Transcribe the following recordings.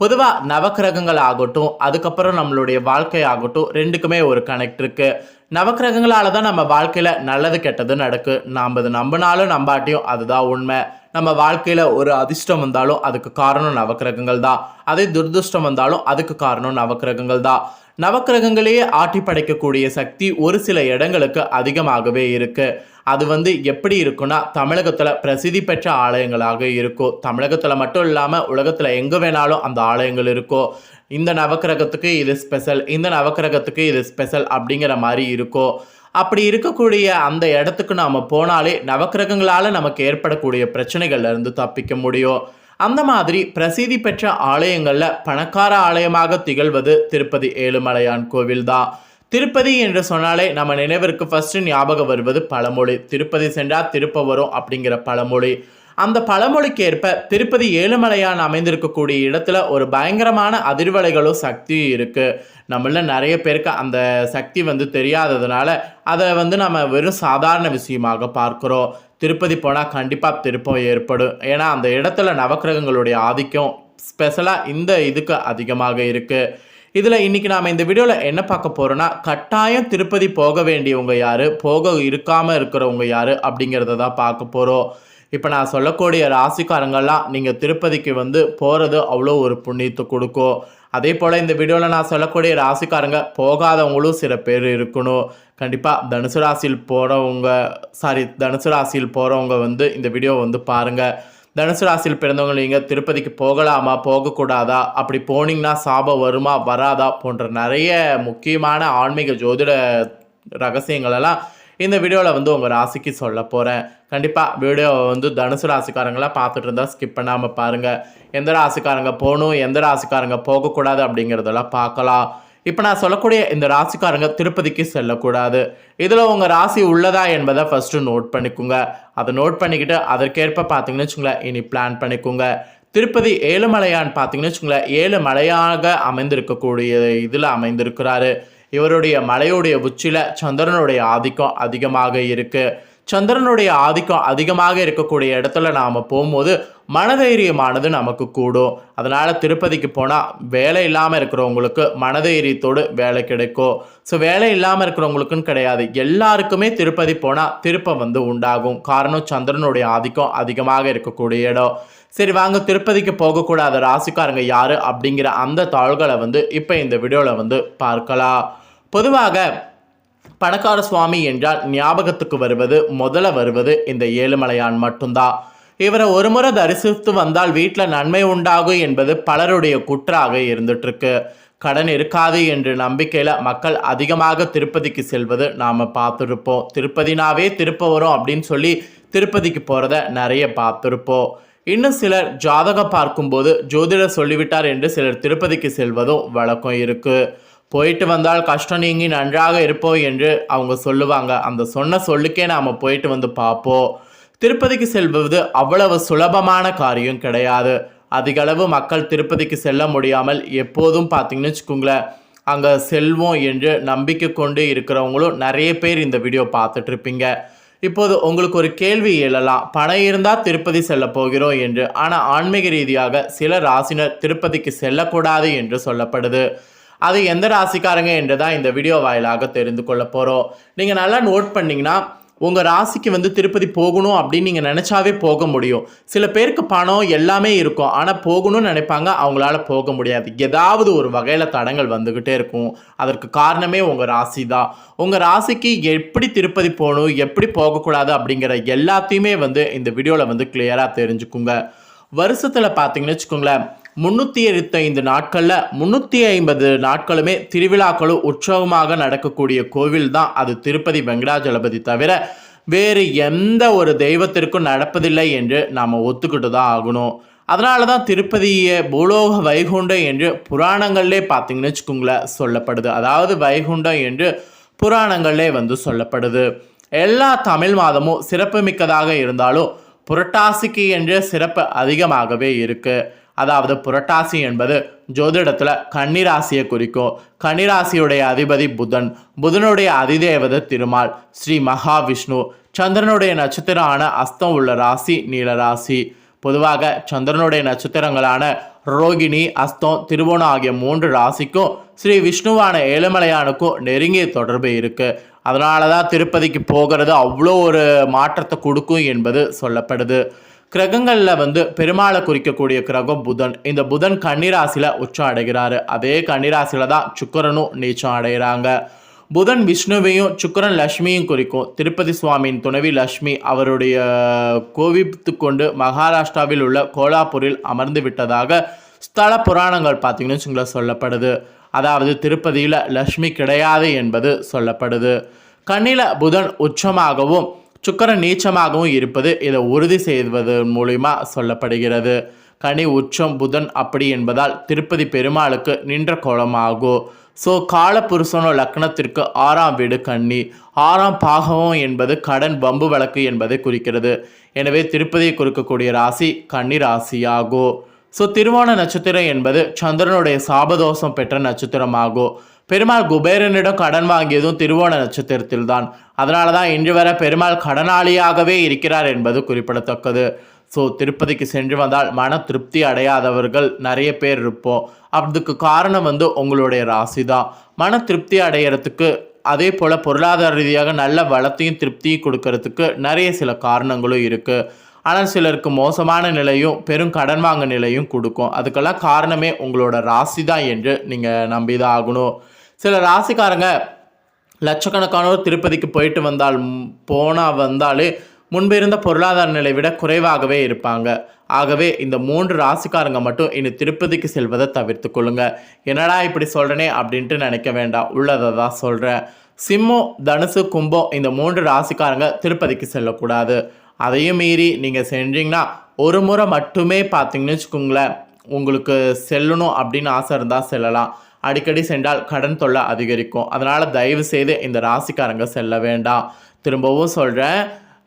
பொதுவாக நவக்கிரகங்கள் ஆகட்டும் அதுக்கப்புறம் நம்மளுடைய வாழ்க்கை ஆகட்டும் ரெண்டுக்குமே ஒரு கனெக்ட் இருக்குது நவக்கிரகங்களால தான் நம்ம வாழ்க்கையில் நல்லது கெட்டது நடக்கு. நாம் அது நம்பினாலும் நம்பாட்டியும் அதுதான் உண்மை. நம்ம வாழ்க்கையில் ஒரு அதிர்ஷ்டம் வந்தாலும் அதுக்கு காரணம் நவக்கிரகங்கள் தான் அதே துர்திருஷ்டம் வந்தாலும் அதுக்கு காரணம் நவக்கிரகங்கள் தான் நவக்கிரகங்களையே ஆட்டி படைக்கக்கூடிய சக்தி ஒரு சில இடங்களுக்கு அதிகமாகவே இருக்கு. அது வந்து எப்படி இருக்குன்னா தமிழகத்தில் பிரசித்தி பெற்ற ஆலயங்களாக இருக்கும் தமிழகத்தில் மட்டும் இல்லாமல் உலகத்தில் எங்கே வேணாலும் அந்த ஆலயங்கள் இருக்கும் இந்த நவக்கிரகத்துக்கு இது ஸ்பெஷல் இந்த நவக்கிரகத்துக்கு இது ஸ்பெஷல் அப்படிங்கிற மாதிரி இருக்கும் அப்படி இருக்கக்கூடிய அந்த இடத்துக்கு நாம் போனாலே நவக்கிரகங்களால் நமக்கு ஏற்படக்கூடிய பிரச்சனைகள்ல இருந்து தப்பிக்க முடியும். அந்த மாதிரி பிரசித்தி பெற்ற ஆலயங்களில் பணக்கார ஆலயமாக திகழ்வது திருப்பதி ஏழுமலையான் கோவில் தான் திருப்பதி என்று சொன்னாலே நம்ம நினைவிற்கு ஃபர்ஸ்ட் ஞாபகம் வருவது பழமொழி. திருப்பதி சென்றால் திருப்ப வரும் அப்படிங்கிற பழமொழி. அந்த பழமொழிக்கு ஏற்ப திருப்பதி ஏழுமலையான் அமைந்திருக்கக்கூடிய இடத்துல ஒரு பயங்கரமான அதிர்வலைகளும் சக்தியும் இருக்கு. நம்மள நிறைய பேருக்கு அந்த சக்தி வந்து தெரியாததுனால அதை வந்து நம்ம வெறும் சாதாரண விஷயமாக பார்க்குறோம். திருப்பதி போனால் கண்டிப்பாக திருப்பம் ஏற்படும். ஏன்னா அந்த இடத்துல நவக்கிரகங்களுடைய ஆதிக்கம் ஸ்பெஷலாக இந்த இதுக்கு அதிகமாக இருக்குது இதில் இன்றைக்கி நாம் இந்த வீடியோவில் என்ன பார்க்க போகிறோன்னா கட்டாயம் திருப்பதி போக வேண்டியவங்க யார் போக இருக்காமல் இருக்கிறவங்க யார் அப்படிங்கிறத தான் பார்க்க போகிறோம் இப்போ நான் சொல்லக்கூடிய ராசிக்காரங்கள்லாம் நீங்கள் திருப்பதிக்கு வந்து போகிறது அவ்வளோ ஒரு புண்ணியத்தை கொடுக்கும். அதே போல் இந்த வீடியோவில் நான் சொல்லக்கூடிய ராசிக்காரங்க போகாதவங்களும் சில பேர் இருக்கணும். கண்டிப்பாக தனுசு ராசியில் போகிறவங்க சாரி தனுசு ராசியில் போகிறவங்க வந்து இந்த வீடியோ வந்து பாருங்கள் தனுசு ராசியில் பிறந்தவங்க நீங்கள் திருப்பதிக்கு போகலாமா போகக்கூடாதா? அப்படி போனீங்கன்னா சாபம் வருமா வராதா? போன்ற நிறைய முக்கியமான ஆன்மீக ஜோதிட ரகசியங்களெல்லாம் இந்த வீடியோவில் வந்து உங்கள் ராசிக்கு சொல்ல போகிறேன் கண்டிப்பாக வீடியோவை வந்து தனுசு ராசிக்காரங்களாம் பார்த்துட்டு இருந்தால் ஸ்கிப் பண்ணாமல் பாருங்கள் எந்த ராசிக்காரங்க போகணும் எந்த ராசிக்காரங்க போகக்கூடாது அப்படிங்கிறதெல்லாம் பார்க்கலாம். இப்போ நான் சொல்லக்கூடிய இந்த ராசிக்காரங்க திருப்பதிக்கு செல்லக்கூடாது. இதில் உங்கள் ராசி உள்ளதா என்பதை ஃபஸ்ட்டு நோட் பண்ணிக்கோங்க. அதை நோட் பண்ணிக்கிட்டு அதற்கேற்ப பார்த்தீங்கன்னு வச்சுங்களேன் இனி பிளான் பண்ணிக்கோங்க. திருப்பதி ஏழுமலையான்னு பார்த்தீங்கன்னு வச்சுங்களேன் ஏழு மலையாக அமைந்திருக்கக்கூடிய இதில் அமைந்திருக்கிறாரு. இவருடைய மலையுடைய உச்சியில் சந்திரனுடைய ஆதிக்கம் அதிகமாக இருக்குது சந்திரனுடைய ஆதிக்கம் அதிகமாக இருக்கக்கூடிய இடத்துல நாம் போகும்போது மனதைரியமானது நமக்கு கூடும். அதனால் திருப்பதிக்கு போனால் வேலை இல்லாமல் இருக்கிறவங்களுக்கு மனதைரியத்தோடு வேலை கிடைக்கும். ஸோ வேலை இல்லாமல் இருக்கிறவங்களுக்குன்னு கிடையாது. எல்லாருக்குமே திருப்பதி போனால் திருப்பம் வந்து உண்டாகும். காரணம் சந்திரனுடைய ஆதிக்கம் அதிகமாக இருக்கக்கூடிய இடம். சரி வாங்க திருப்பதிக்கு போகக்கூடாத ராசிக்காரங்க யார் அப்படிங்கிற அந்த தாள்களை வந்து இப்போ இந்த வீடியோவில் வந்து பார்க்கலாம். பொதுவாக பணக்கார சுவாமி என்றால் ஞாபகத்துக்கு வருவது முதல்ல வருவது இந்த ஏழுமலையான் மட்டும்தான். இவரை ஒரு முறை தரிசித்து வந்தால் வீட்டில் நன்மை உண்டாகும் என்பது பலருடைய குற்றாக இருந்துட்டுருக்கு. கடன் இருக்காது என்ற நம்பிக்கையில் மக்கள் அதிகமாக திருப்பதிக்கு செல்வது நாம் பார்த்துருப்போம். திருப்பதினாவே திருப்ப வரும் அப்படின்னு சொல்லி திருப்பதிக்கு போகிறத நிறைய பார்த்துருப்போம். இன்னும் சிலர் ஜாதகம் பார்க்கும்போது ஜோதிடர் சொல்லிவிட்டார் என்று சிலர் திருப்பதிக்கு செல்வதும் வழக்கம் இருக்குது போயிட்டு வந்தால் கஷ்டம் நீங்கி நன்றாக இருப்போம் என்று அவங்க சொல்லுவாங்க. அந்த சொன்ன சொல்லுக்கே நாம் போயிட்டு வந்து பார்ப்போம். திருப்பதிக்கு செல்வது அவ்வளவு சுலபமான காரியம் கிடையாது. அதிகளவு மக்கள் திருப்பதிக்கு செல்ல முடியாமல் எப்போதும் பார்த்தீங்கன்னு வச்சுக்கோங்களேன் அங்கே செல்வோம் என்று நம்பிக்கை கொண்டு இருக்கிறவங்களும் நிறைய பேர் இந்த வீடியோ பார்த்துட்ருப்பீங்க இப்போது உங்களுக்கு ஒரு கேள்வி எழலாம். பணம் இருந்தால் திருப்பதி செல்ல போகிறோம் என்று. ஆனால் ஆன்மீக ரீதியாக சில ராசினர் திருப்பதிக்கு செல்லக்கூடாது என்று சொல்லப்படுது. அது எந்த ராசிக்காரங்க என்று தான் இந்த வீடியோ வாயிலாக தெரிந்து கொள்ள போகிறோம் நீங்கள் நல்லா நோட் பண்ணிங்கன்னா உங்கள் ராசிக்கு வந்து திருப்பதி போகணும் அப்படின்னு நீங்கள் நினச்சாவே போக முடியும். சில பேருக்கு பணம் எல்லாமே இருக்கும். ஆனால் போகணும்னு நினைப்பாங்க அவங்களால போக முடியாது. ஏதாவது ஒரு வகையில் தடங்கள் வந்துக்கிட்டே இருக்கும். அதற்கு காரணமே உங்கள் ராசி தான். உங்கள் ராசிக்கு எப்படி திருப்பதி போகணும் எப்படி போகக்கூடாது அப்படிங்கிற எல்லாத்தையுமே வந்து இந்த வீடியோவில் வந்து கிளியராக தெரிஞ்சுக்குங்க. வருஷத்தில் பார்த்தீங்கன்னு வச்சுக்கோங்களேன் முந்நூற்றி எழுபத்தைந்து நாட்களில் முன்னூற்றி ஐம்பது நாட்களுமே திருவிழாக்களும் உற்சவமாக நடக்கக்கூடிய கோவில் தான் அது திருப்பதி வெங்கடாஜலபதி தவிர வேறு எந்த ஒரு தெய்வத்திற்கும் நடப்பதில்லை என்று நாம் ஒத்துக்கிட்டு தான் ஆகணும். அதனால தான் திருப்பதியை பூலோக வைகுண்டம் என்று புராணங்கள்லே பார்த்தீங்கன்னு வச்சுக்கோங்களேன் சொல்லப்படுது. அதாவது வைகுண்டம் என்று புராணங்கள்லே வந்து சொல்லப்படுது. எல்லா தமிழ் மாதமும் சிறப்புமிக்கதாக இருந்தாலும் புரட்டாசிக்கு என்ற சிறப்பு அதிகமாகவே இருக்குது அதாவது புரட்டாசி என்பது ஜோதிடத்தில் கன்னிராசியை குறிக்கும். கன்னிராசியுடைய அதிபதி புதன் புதனுடைய அதிதேவத திருமால் ஸ்ரீ மகாவிஷ்ணு சந்திரனுடைய நட்சத்திரமான அஸ்தம் உள்ள ராசி நீலராசி பொதுவாக சந்திரனுடைய நட்சத்திரங்களான ரோகிணி அஸ்தம் திருவோணம் ஆகிய மூன்று ராசிக்கும் ஸ்ரீ விஷ்ணுவான ஏழுமலையானுக்கும் நெருங்கிய தொடர்பு இருக்கு. அதனால தான் திருப்பதிக்கு போகிறது அவ்வளோ ஒரு மாற்றத்தை கொடுக்கும் என்பது சொல்லப்படுது. கிரகங்களில் வந்து பெருமாளை குறிக்கக்கூடிய கிரகம் புதன். இந்த புதன் கன்னிராசியில் உச்சம் அடைகிறாரு. அதே கன்னிராசியில் தான் சுக்கரனும் நீச்சம் அடைகிறாங்க. புதன் விஷ்ணுவையும் சுக்கரன் லக்ஷ்மியும் குறிக்கும். திருப்பதி சுவாமியின் துணைவி லக்ஷ்மி அவருடைய கோவித்து கொண்டு மகாராஷ்டிராவில் உள்ள கோலாப்பூரில் அமர்ந்து விட்டதாக ஸ்தல புராணங்கள் பார்த்தீங்கன்னு வச்சுங்களேன் சொல்லப்படுது. அதாவது திருப்பதியில் லக்ஷ்மி கிடையாது என்பது சொல்லப்படுது. கண்ணில புதன் உச்சமாகவும் சுக்கரன் நீச்சமாகவும் இருப்பது இதை உறுதி செய்வது மூலிமா சொல்லப்படுகிறது. கனி உச்சம் புதன் அப்படி என்பதால் திருப்பதி பெருமாளுக்கு நின்ற கோலமாகும் ஸோ காலபுருஷனோ லக்னத்திற்கு ஆறாம் வீடு கன்னி. ஆறாம் பாகவம் என்பது கடன் வம்பு வழக்கு என்பதை குறிக்கிறது. எனவே திருப்பதியை குறிக்கக்கூடிய ராசி கன்னி ராசியாகும் ஸோ திருவோண நட்சத்திரம் என்பது சந்திரனுடைய சாபதோஷம் பெற்ற நட்சத்திரமாகும் பெருமாள் குபேரனிடம் கடன் வாங்கியதும் திருவோண நட்சத்திரத்தில் தான் அதனால தான் இன்று வரை பெருமாள் கடனாளியாகவே இருக்கிறார் என்பது குறிப்பிடத்தக்கது. ஸோ திருப்பதிக்கு சென்று வந்தால் மன திருப்தி அடையாதவர்கள் நிறைய பேர் இருப்போம். அதுக்கு காரணம் வந்து உங்களுடைய ராசி தான் மன திருப்தி அடையறதுக்கு அதே போல் பொருளாதார ரீதியாக நல்ல வளத்தையும் திருப்தியும் கொடுக்கறதுக்கு நிறைய சில காரணங்களும் இருக்குது ஆனால் சிலருக்கு மோசமான நிலையும் பெரும் கடன் வாங்க நிலையும் கொடுக்கும். அதுக்கெல்லாம் காரணமே உங்களோட ராசி தான் என்று நீங்கள் நம்பி தான் ஆகணும் சில ராசிக்காரங்க லட்சக்கணக்கானோர் திருப்பதிக்கு போயிட்டு வந்தால் போனால் வந்தாலே முன்பு இருந்த பொருளாதார நிலை விட குறைவாகவே இருப்பாங்க. ஆகவே இந்த மூன்று ராசிக்காரங்க மட்டும் இனி திருப்பதிக்கு செல்வதை தவிர்த்து கொள்ளுங்க. என்னடா இப்படி சொல்கிறனே அப்படின்ட்டு நினைக்க வேண்டாம். உள்ளதை தான் சொல்கிறேன் சிம்மம் தனுசு கும்பம் இந்த மூன்று ராசிக்காரங்க திருப்பதிக்கு செல்லக்கூடாது. அதையும் மீறி நீங்கள் சென்றீங்கன்னா ஒரு முறை மட்டுமே பார்த்தீங்கன்னு வச்சுக்கோங்களேன் உங்களுக்கு செல்லணும் அப்படின்னு ஆசை இருந்தால் செல்லலாம். அடிக்கடி சென்றால் கடன் தொல்லை அதிகரிக்கும். அதனால் தயவு செய்து இந்த ராசிக்காரங்க செல்ல வேண்டாம். திரும்பவும் சொல்கிறேன்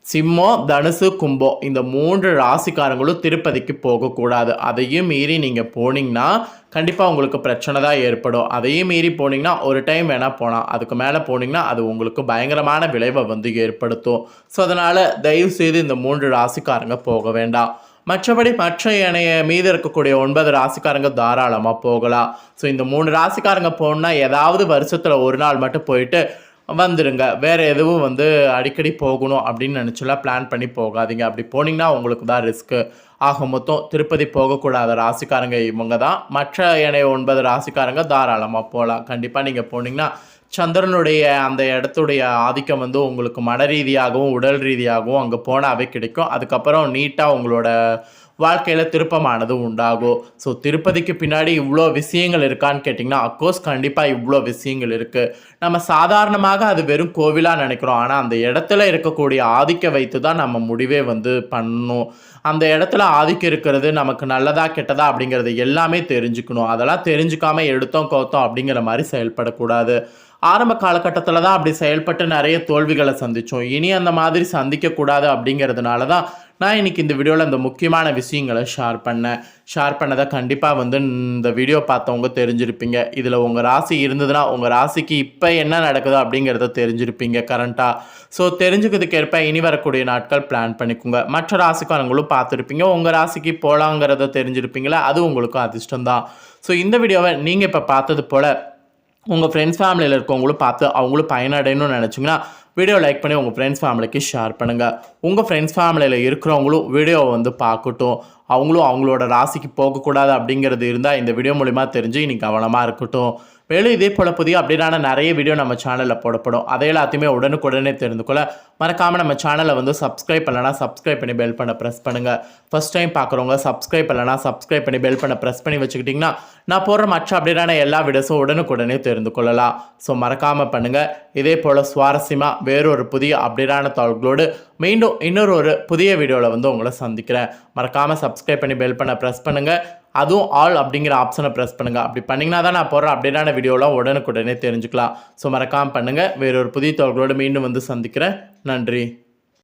சிம்மம் தனுசு கும்பம் இந்த மூன்று ராசிக்காரங்களும் திருப்பதிக்கு போகக்கூடாது. அதையும் மீறி நீங்கள் போனீங்கன்னா கண்டிப்பாக உங்களுக்கு பிரச்சனை தான் ஏற்படும். அதையும் மீறி போனீங்கன்னா ஒரு டைம் வேணால் போகலாம் அதுக்கு மேலே போனீங்கன்னா அது உங்களுக்கு பயங்கரமான விளைவை வந்து ஏற்படுத்தும். ஸோ அதனால் தயவு செய்து இந்த மூன்று ராசிக்காரங்க போக வேண்டாம். மற்றபடி மற்ற ஏனைய மீது இருக்கக்கூடிய ஒன்பது ராசிக்காரங்க தாராளமாக போகலாம். ஸோ இந்த மூணு ராசிக்காரங்க போகணுன்னா ஏதாவது வருஷத்தில் ஒரு நாள் மட்டும் போயிட்டு வந்துடுங்க வேறு எதுவும் வந்து அடிக்கடி போகணும் அப்படின்னு நினச்சலாம் பிளான் பண்ணி போகாதீங்க. அப்படி போனீங்கன்னா உங்களுக்கு தான் ரிஸ்க்கு ஆக மொத்தம் திருப்பதி போகக்கூடாத ராசிக்காரங்க இவங்க தான் மற்ற ஏனைய ஒன்பது ராசிக்காரங்க தாராளமாக போகலாம் கண்டிப்பாக நீங்கள் போனீங்கன்னா சந்திரனுடைய அந்த இடத்துடைய ஆதிக்கம் வந்து உங்களுக்கு மன ரீதியாகவும் உடல் ரீதியாகவும் அங்கே போனாவே கிடைக்கும். அதுக்கப்புறம் நீட்டாக உங்களோட வாழ்க்கையில் திருப்பமானது உண்டாகும் ஸோ திருப்பதிக்கு பின்னாடி இவ்வளோ விஷயங்கள் இருக்கான்னு கேட்டிங்கன்னா அக்கோர்ஸ் கண்டிப்பாக இவ்வளோ விஷயங்கள் இருக்குது நம்ம சாதாரணமாக அது வெறும் கோவிலாக நினைக்கிறோம். ஆனால் அந்த இடத்துல இருக்கக்கூடிய ஆதிக்க வைத்து தான் நம்ம முடிவே வந்து பண்ணணும். அந்த இடத்துல ஆதிக்கம் இருக்கிறது நமக்கு நல்லதா கெட்டதா அப்படிங்கிறது எல்லாமே தெரிஞ்சுக்கணும். அதெல்லாம் தெரிஞ்சுக்காம எடுத்தோம் கோத்தோம் அப்படிங்கிற மாதிரி செயல்படக்கூடாது. ஆரம்ப காலகட்டத்தில் தான் அப்படி செயல்பட்டு நிறைய தோல்விகளை சந்தித்தோம் இனி அந்த மாதிரி சந்திக்கக்கூடாது அப்படிங்கிறதுனால தான் நான் இன்னைக்கு இந்த வீடியோவில் இந்த முக்கியமான விஷயங்களை ஷேர் பண்ணேன். ஷேர் பண்ணதை கண்டிப்பாக வந்து இந்த வீடியோ பார்த்தவங்க தெரிஞ்சிருப்பீங்க. இதில் உங்கள் ராசி இருந்ததுன்னா உங்கள் ராசிக்கு இப்போ என்ன நடக்குது அப்படிங்கிறத தெரிஞ்சிருப்பீங்க கரண்ட்டாக ஸோ தெரிஞ்சுக்கிறதுக்கேற்ப இனி வரக்கூடிய நாட்கள் பிளான் பண்ணிக்கோங்க. மற்ற ராசிக்காரங்களும் பார்த்துருப்பீங்க. உங்கள் ராசிக்கு போகலாங்கிறத தெரிஞ்சிருப்பீங்களா? அது உங்களுக்கும் அதிர்ஷ்டம் தான் ஸோ இந்த வீடியோவை நீங்கள் இப்போ பார்த்தது போல் உங்கள் ஃப்ரெண்ட்ஸ் ஃபேமிலியில் இருக்கவங்களும் பார்த்து அவங்களும் பயனடையணும்னு நினச்சிங்கன்னா வீடியோ லைக் பண்ணி உங்கள் ஃப்ரெண்ட்ஸ் ஃபேமிலிக்கு ஷேர் பண்ணுங்கள் உங்கள் ஃப்ரெண்ட்ஸ் ஃபேமிலியில் இருக்கிறவங்களும் வீடியோவை வந்து பார்க்கட்டும். அவங்களும் அவங்களோட ராசிக்கு போகக்கூடாது அப்படிங்கிறது இருந்தால் இந்த வீடியோ மூலிமா தெரிஞ்சு இன்னைக்கு கவனமாக இருக்கட்டும். மேலும் இதே போல் புதிய அப்படின்னா நிறைய வீடியோ நம்ம சேனலில் போடப்படும். அதை எல்லாத்தையுமே உடனுக்குடனே தெரிந்து கொள்ள மறக்காமல் நம்ம சேனலை வந்து சப்ஸ்கிரைப் பண்ணலன்னா சப்ஸ்கிரைப் பண்ணி பெல் பண்ண ப்ரெஸ் பண்ணுங்கள் ஃபர்ஸ்ட் டைம் பார்க்குறவங்க சப்ஸ்கிரைப் பண்ணலன்னா சப்ஸ்கிரைப் பண்ணி பெல் பண்ண ப்ரெஸ் பண்ணி வச்சுக்கிட்டிங்கன்னா நான் போடுற மற்ற அப்டேட்டான எல்லா வீடியோஸும் உடனுக்குடனே தெரிந்து கொள்ளலாம். ஸோ மறக்காமல் பண்ணுங்கள் இதே போல் சுவாரஸ்யமாக வேறொரு புதிய அப்டேட்டான தகவல்களோடு மீண்டும் இன்னொரு ஒரு புதிய வீடியோவில் வந்து உங்களை சந்திக்கிறேன். மறக்காமல் சப்ஸ்கிரைப் பண்ணி பெல் பண்ண ப்ரெஸ் பண்ணுங்கள் அதுவும் ஆல் அப்படிங்கிற ஆப்ஷனை ப்ரெஸ் பண்ணுங்கள் அப்படி பண்ணிங்கன்னா தான் நான் போகிறேன் அப்டேட்டான வீடியோலாம் உடனுக்குடனே தெரிஞ்சுக்கலாம். ஸோ மறக்காமல் பண்ணுங்கள் வேறொரு புதிய தகவல்களோடு மீண்டும் வந்து சந்திக்கிறேன். நன்றி.